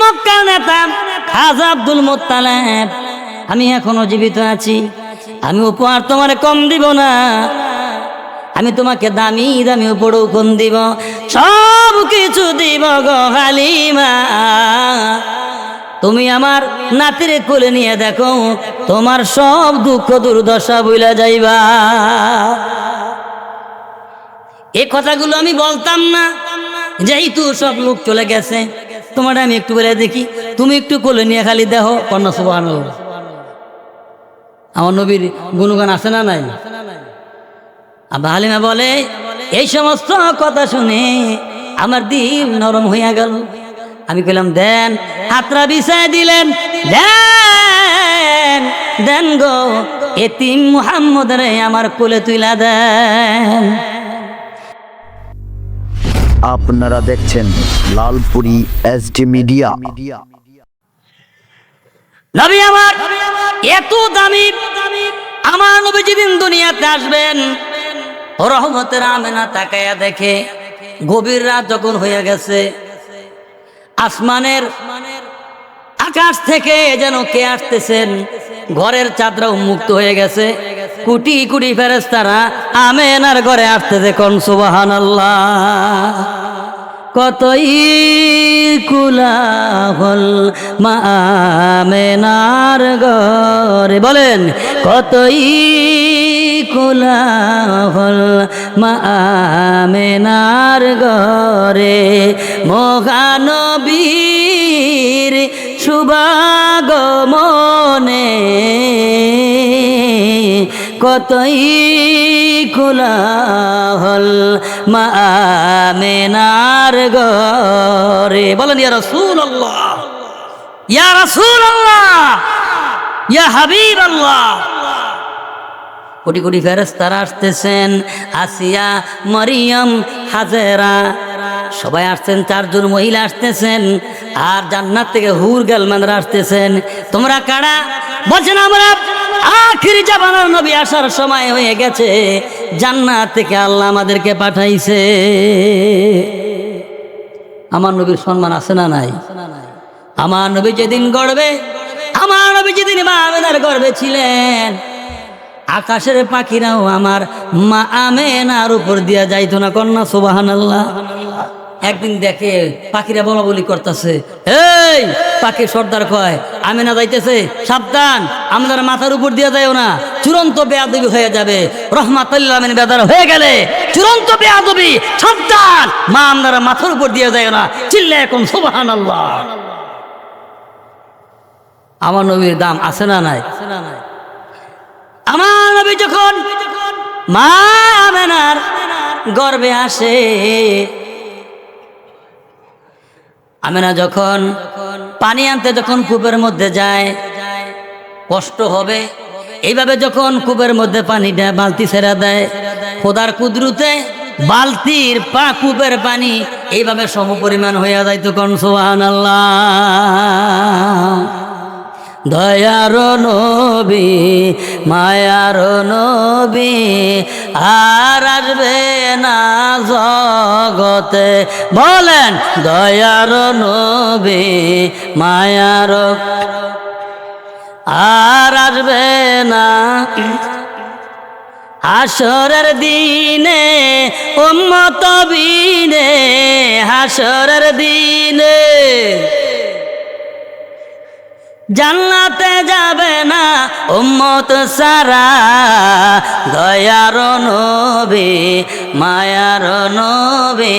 মক্কার নেতা খাজা আব্দুল মোত্তালেব। আমি এখনও জীবিত আছি। আমি উপহার তোমার কম দিব না। আমি তোমাকে দামি দামি উপরও কম দিব। সব কিছু দিব গো হালিমা। তুমি আমার নাতিরে কোলে নিয়ে দেখো, তোমার সব দুঃখ দুর্দশা বইলা যাইবা। এই কথাগুলো আমি বলতাম না। যেহেতু সব লোক চলে গেছে তোমার আমি একটু বলে দেখি। তুমি একটু কোলে নিয়ে খালি দেহ কন্যা সুবাহ আমার নবীর গুণগান আছে না নাই? আব্বা হালিমা বলে, এই সমস্ত কথা শুনে আমার দিল নরম হইয়া গেল। আমি কইলাম, দেন। হাতরা বিছায় দিলেন, দেন দেন গো এতিম মুহাম্মদ রে আমার কোলে তুইলা দেন। আপনারা দেখছেন লালপুরি এসডি মিডিয়া নবী আমার, এত দামি আমার নবী দুনিয়াতে আসবেন। রহমতের আমেনা তাকায়া দেখে গভীর রাত যখন হয়ে গেছে, আসমানের আকাশ থেকে যেন কে আসতেছেন, ঘরের চাদরা উন্মুক্ত হয়ে গেছে। কুটি কুটি ফেরেস্তারা আমেনার ঘরে আসতেছে কোন সুবাহান কতই কুলাহল মা আমেনার ঘরে। বলেন কতই কুলাহল মা গরে মহানবীর শুভাগমনে কতই কুলাহল মা আমেনার ঘরে। বলেন, ইয়া রসুল আল্লাহ ইয়া রসুল আল্লাহ ইয়া হাবিব আল্লাহ কোটি কোটি ফেরস তারা আসতেছেন, আসিয়া, মরিয়ম, হাজেরা, সবাই আসছেন, চারজন মহিলা আসতেছেন, আর জান্নাত থেকে হুর গেলমানরা আসতেছেন। তোমরা কারা? বলছেন, আমরা আখির জামানার নবী আসার সময় হয়ে গেছে। জান্নাত থেকে আল্লাহ আমাদেরকে পাঠাইছে। আমার নবীর সম্মান আছে না নাই? আমার নবী যেদিন গড়বে আমার নবী যেদিন মা আমেনার গর্বে ছিলেন, আকাশের পাখিরাও আমার মা আমেনার উপর দিয়া যাইতো না কন্যা সুবাহান আল্লাহ একদিন দেখে পাখিরা বলা বলি করতেছে, এই, পাখি সর্দার কয়? আমেনা যাইতেছে, সাবধান, আমাদের মাথার উপর দিয়ে যায়ও না। চূড়ান্ত বেয়াদবি হয়ে যাবে। রহমাতাল্লাহ আমিন বেদার হয়ে গেলে চূড়ান্ত বেয়াদবি, সাবধান, মা আপনারা মাথার উপর দিয়ে যায় না। চিল্লে এখন সুবাহান আল্লাহ আমার নবীর দাম আছে না নাই? আমার নবী যখন মা আমেনার গর্বে আসে আমেনা যখন পানি আনতে যখন কূপের মধ্যে যায়, কষ্ট হবে। এইভাবে যখন কূপের মধ্যে পানিটা বালতি ছেড়া দেয়, খোদার কুদরুতে বালতির পা কূপের পানি এইভাবে সমপরিমাণ হইয়া যায় তখন সোহান আল্লাহ দয়ার নবী, মায়ার নবী, আর আসবে না জগতে। বলেন, দয়ার নবী, মায়ার আর আসবে না। হাসরের দিনে, উম্মত বিনে, হাসরের দিনে জান্নাতে যাবে না উম্মত সারা। দয়ার নবে, মায়ার নবী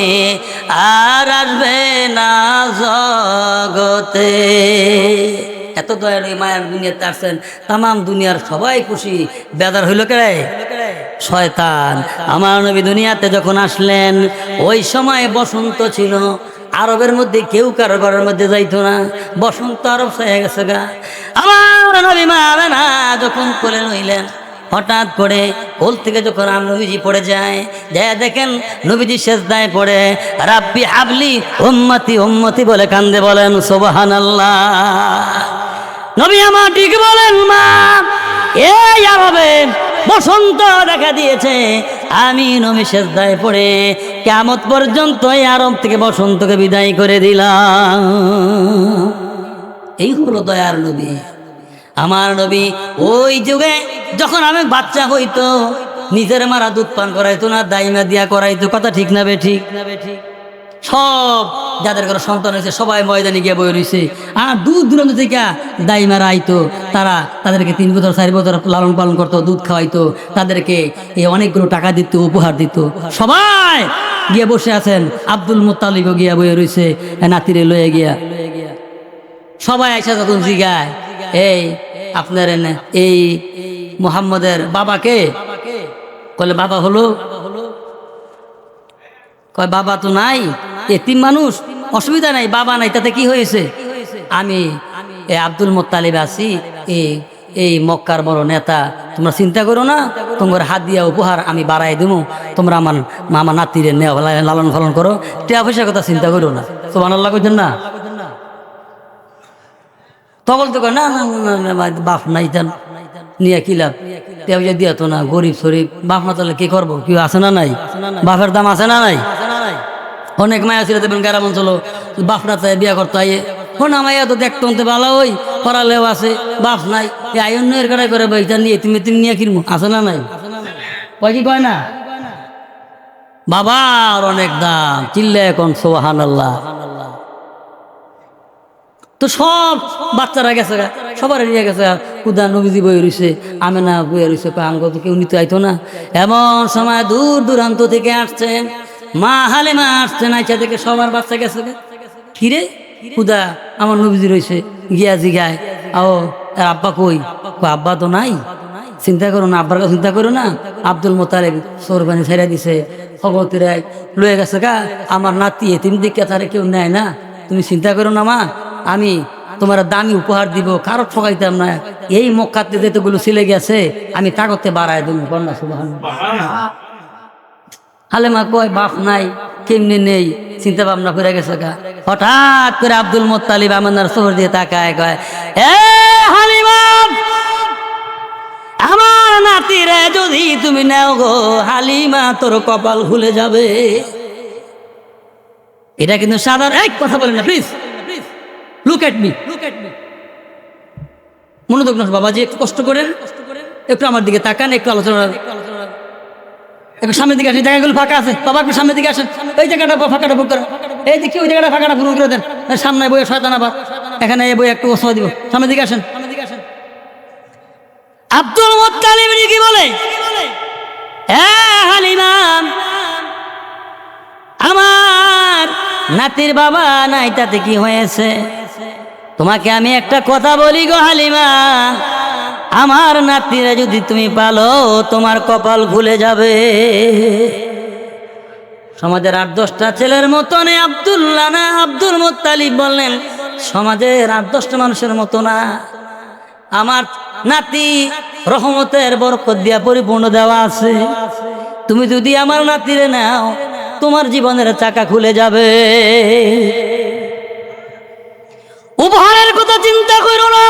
আর আসবে না জগতে। এত দয়ার ওই মায়ার দুনিয়াতে আসছেন তাম দুনিয়ার সবাই খুশি। বেদার হইল কে শয়তান। আমার নবী দুনিয়াতে যখন আসলেন, ওই সময় বসন্ত ছিল। আরবের মধ্যে কেউ কারও ঘরের মধ্যে যাইতো না। বসন্ত আরব হয়ে গেছে গা। আমার নবী না যখন কোলে নইলেন হঠাৎ করে কোল থেকে যখন আম নবীজি পড়ে যায় যায় দেখেন নবীজি শেষ দায় পড়ে, রাব্বি হাবলি উম্মতি উম্মতি বলে কান্দে বলেন সোবাহান আল্লাহ নবী আমার ঠিক বলেন, মা বসন্ত দেখা দিয়েছে। আমি শেষ দায় পড়ে কেমত পর্যন্ত এই আরব থেকে বসন্তকে বিদায় করে দিলাম। এই হলো দয়ার নবী। আমার নবী ওই যুগে যখন আমি বাচ্চা হইতো, নিজের মারা দুধ পান করাইতো না, দাইমা দিয়া করাইতো, কথা ঠিক না বে ঠিক না বে ঠিক? সব যাদের ঘরে সন্তান হয়েছে সবাই ময়দানে গিয়ে বই রয়েছে। আর দূর দূরান্ত থেকে দাইমারা আইতো, তারা তাদেরকে তিন বছর চার বছর লালন পালন করতো, দুধ খাওয়াইতো, তাদেরকে এই অনেকগুলো টাকা দিত, উপহার দিত। সবাই গিয়ে বসে আছেন, আব্দুল মোত্তালিবও গিয়া বয়ে রয়েছে নাতিরে লয়ে গিয়া। সবাই আইসা যখন জিগায়, এই, আপনার এই মোহাম্মদের বাবাকে? কলে বাবা হলো? কয়, বাবা তো নাই। এতিম মানুষ, অসুবিধা নাই, বাবা নাই, তাতে কি হয়েছে? আমি এ আব্দুল মোত্তালিব আছি এই এই মক্কার বড় নেতা। তোমরা চিন্তা করো না, তোমার হাত দিয়া উপহার আমি বাড়াই দেবো তোমরা আমার মামা নাতিরে লালন পালন করো। টিয়া পয়সার কথা চিন্তা করো না। তোমার আল্লাহ কইছেন না? তখন তো না না বাপ নাই তেন, নিয়ে কি লাভ? টিয়া পয়সা দিয়া তো না গরিব শরীফ বাপ না তাহলে কি করব? কি আছে না নাই? বাপের দাম আছে না নাই? অনেক মায়া ছিল দেবেন গ্রাম অঞ্চল। বাপরা চাই বিয়া করতে আইয়ে। হন মাইয়া তো দেখতো ভালো ওই, পড়ালেও আছে, বাপ নাই। এই আয়নের কাটাই করে বইটা নিয়ে তুমি তুমি নিয়ে কিনবো, আছে না নাই? কয় কি কয় না? বাবার অনেক দাম, চিল্লে এখন সোহান আল্লাহ তো সব বাচ্চারা গেছে সবার নিয়ে গেছে। কুদা নবীজি বই রয়েছে আমেনা বই রয়েছে আঙ্গ তো কেউ নিতে আইতো না। এমন সময় দূর দূরান্ত থেকে আসছেন মা হালে মা আসছেন আইসা থেকে সবার বাচ্চা গেছে। কিরে? কুদা আমার নবীজি রয়েছে গিয়া জিগায়। আও আব্বা কই? আব্বা তো নাই। চিন্তা করো না, আব্বার চিন্তা করো না। আব্দুল মোতালেব সোরবানি ছেড়ে দিছে। ভগবতীরাই লয়ে গেছে গা। আমার নাতি তুমি দেখে তারে কেউ নেয় না। তুমি চিন্তা করো না মা, আমি তোমার দামি উপহার দিব, কারও ঠকাইতাম না। এই মক্কাতে যেতেগুলো ছিলে গেছে, আমি তাগতে বাড়ায় দেবো। কন্যা সুবাহ হালেমা কয়, বাপ নাই, কেমনি নেই? চিন্তা ভাবনা করে গেছে গা। হঠাৎ করে আব্দুল মোত্তালিব আমার শহর দিয়ে তাকায়, কয় হালিমা, আমার নাতিরে যদি তুমি নেও গো, হালিমা, তোর কপাল খুলে যাবে। এটা কিন্তু সাধারণ এক কথা বলেন না please look at me look at me বাবাজি, একটু কষ্ট করেন। একটু আমার দিকে তাকান, একটু আলোচনা একটু সামনের দিকে আসেন, জায়গাগুলো ফাঁকা আছে। বাবা, একটু সামনের দিকে আসেন। এই জায়গাটা ফাঁকাটা বুক করেন। এই দিকে ওই জায়গাটা ফাঁকাটা পূরণ করে দেন। সামনে বই শয়তান আবার। এখানে এই বই একটু ওসমা দিব। সামনের দিকে আসেন। আব্দুল মোত্তালিব কি বলে? আমার নাতির বাবা নাই, তাতে কি হয়েছে? তোমাকে আমি একটা কথা বলি গো হালিমা আমার নাতিরা যদি তুমি পালো, তোমার কপাল খুলে যাবে। সমাজের আট দশটা ছেলের মতন এই আব্দুল্লাহ না, আব্দুল মোত্তালিব বললেন, সমাজের আট দশটা মানুষের মতো না। আমার নাতি রহমতের বরকত দিয়া পরিপূর্ণ দেওয়া আছে। তুমি যদি আমার নাতিরে নাও, তোমার জীবনের চাকা খুলে যাবে। উপহারের কথা চিন্তা করো না।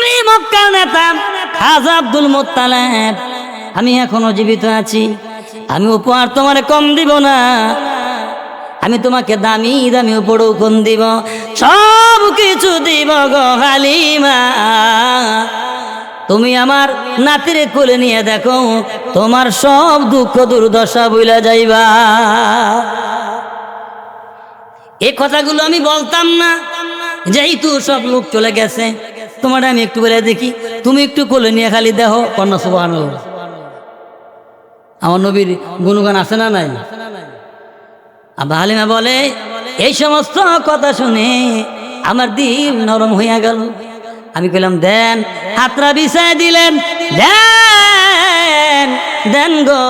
আমি মক্কার নেতা খাজা আব্দুল মোত্তালেব। আমি এখনও জীবিত আছি। আমি উপহার তোমার কম দিব না। আমি তোমাকে দামি দামি উপরেও কম দিব? সব কিছু দিব গো হালিমা। তুমি আমার নাতিরে কোলে নিয়ে দেখো, তোমার সব দুঃখ দুর্দশা বইলা যাইবা। এই কথাগুলো আমি বলতাম না। যেহেতু সব লোক চলে গেছে তোমার আমি একটু বলে দেখি, তুমি একটু কোলে নিয়ে খালি দেহ কন্যা সুবাহ আমার নবীর গুণগান আছে না নাই? আবার হালিমা বলে, এই সমস্ত কথা শুনে আমার দিল নরম হইয়া গেল। আমি কইলাম, দেন, হাতরা বিছায় দিলেন। দেন দেন গো,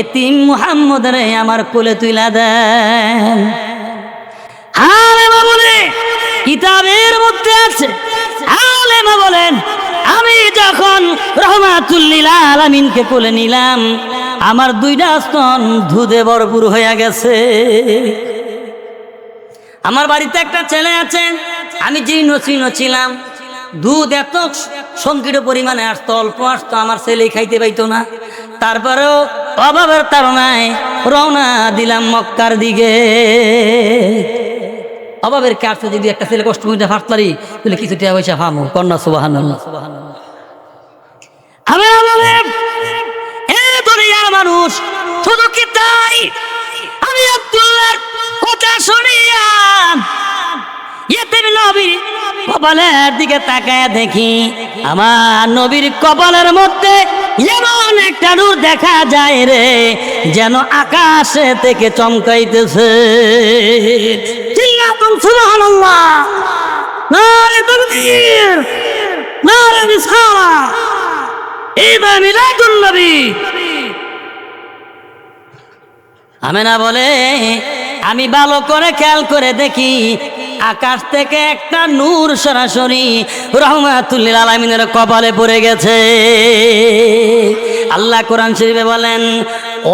এতিম মুহাম্মদ রে আমার কোলে তুইলা দেন। আলেমা বলে, কিতাবের মধ্যে আছে আলেমা বলেন, আমি যখন কোলে নিলাম, আমার দুইটা স্তন হইয়া গেছে। আমার বাড়িতে একটা ছেলে আছে, আমি জীর্ণ শীর্ণ ছিলাম, দুধ এত সংকীর্ণ পরিমাণে আসতো, অল্প আসতো, আমার ছেলে খাইতে পাইতো না। তারপরেও অভাবের তাড়নায় রওনা দিলাম মক্কার দিকে। অভাবের কাছে যদি একটা ছেলে কষ্ট করে ফাটতারি তাহলে কিছু টাকা পয়সা ফামু কন্যা সুবাহান মানুষ, শুধু কি তাই? আমি আব্দুল্লাহর কথা শুনিয়া নবী কপালের দিকে তাকায় দেখি, আমার নবীর কপালের মধ্যে এমন একটা নূর দেখা যায় রে, যেন আকাশে থেকে চমকাইতেছে। নবী। আমেনা বলে, আমি ভালো করে খেয়াল করে দেখি, আকাশ থেকে একটা নূর সরাসরি রহমাতুল্লিল আলমিনের কপালে পড়ে গেছে। আল্লাহ কোরআন শরীফে বলেন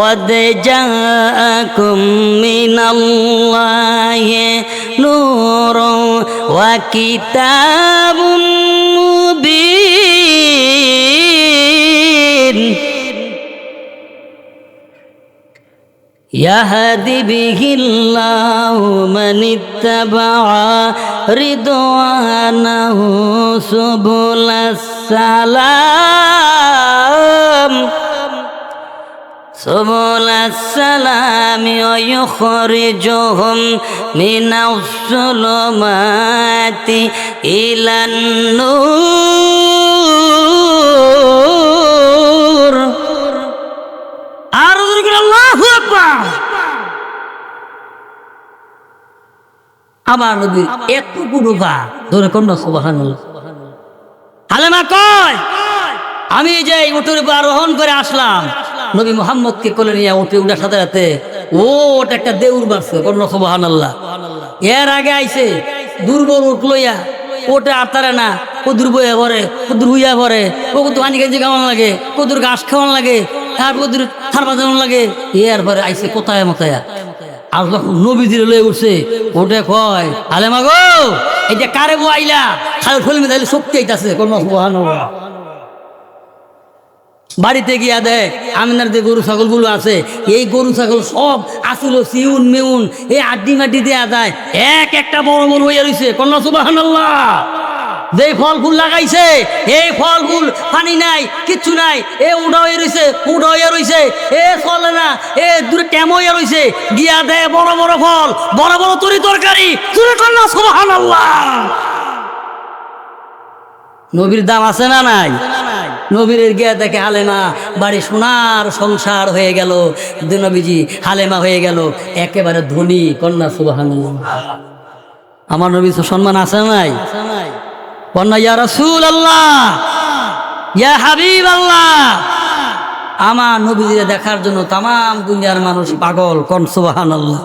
ওদে জাকুম মিনাল্লাহি نورا وكتاب مبين يهدي به الله من اتبع رضوانه سبل السلام سبل السلام ويخرجهم من الظلمات إلى النور আর আল্লাহু আকবার আমার নবীর এত গুরুভা ধরে কন্যা সুবহানাল্লাহ হালেমা কয় আমি যে এই উটের উপর আরোহণ করে আসলাম নবী মোহাম্মদকে কোলে নিয়ে উঠে উঠার সাথে সাথে, ও, ওটা একটা দেউর মারছে কন্যা সুবহানাল্লাহ। এর আগে আইছে, দুর্বল উঠ লইয়া, ওটা আতারে না, কদুর বইয়া ভরে, কদুর হুইয়া ভরে, ও কত পানি গেঞ্জি খাওয়ান লাগে, কদুর ঘাস খাওয়ান লাগে, আর কদুর থার বাজানো লাগে। এর পরে আইছে কোথায় মতায়া? আর যখন নবী দিলে লয়ে উঠছে, ওটা কয়, আলে মাগো যে কারে গো আইলা? খালি ফলমি তাহলে শক্তি আইতাছে কোন বাড়িতে গিয়া দেখ, আমিনার যে গরু ছাগলগুলো আছে, এই গরু ছাগল সব আসিল সিউন মেউন, এই আড্ডি মাটি দেয়া যায়। এক একটা বড় বড় হইয়া রইছে, কন্যা সুবাহান যে ফল ফুল লাগাইছে, এই ফল ফুল পানি নাই, কিচ্ছু নাই, এ উড়া হয়ে রইছে, উড়া হইয়া রইছে, এ চলে না, এ দূরে ট্যাম হইয়া রইছে। গিয়া দেয় বড় বড় ফল, বড় বড় তরি তরকারি কন্যা সুবাহান নবীর দাম আছে না নাই? নবীর গিয়া দেখে হালেমা, বাড়ি সোনার সংসার হয়ে গেল। নবীজি হালেমা হয়ে গেল। একেবারে ধনী কন্যা সুবাহান আমার নবী সম্মান আছে নাই? কন্যা ইয়া রসুল আল্লাহ ইয়া হাবিব আল্লাহ আমার নবীজিরে দেখার জন্য তাম দুনিয়ার মানুষ পাগল, কন সুবাহান আল্লাহ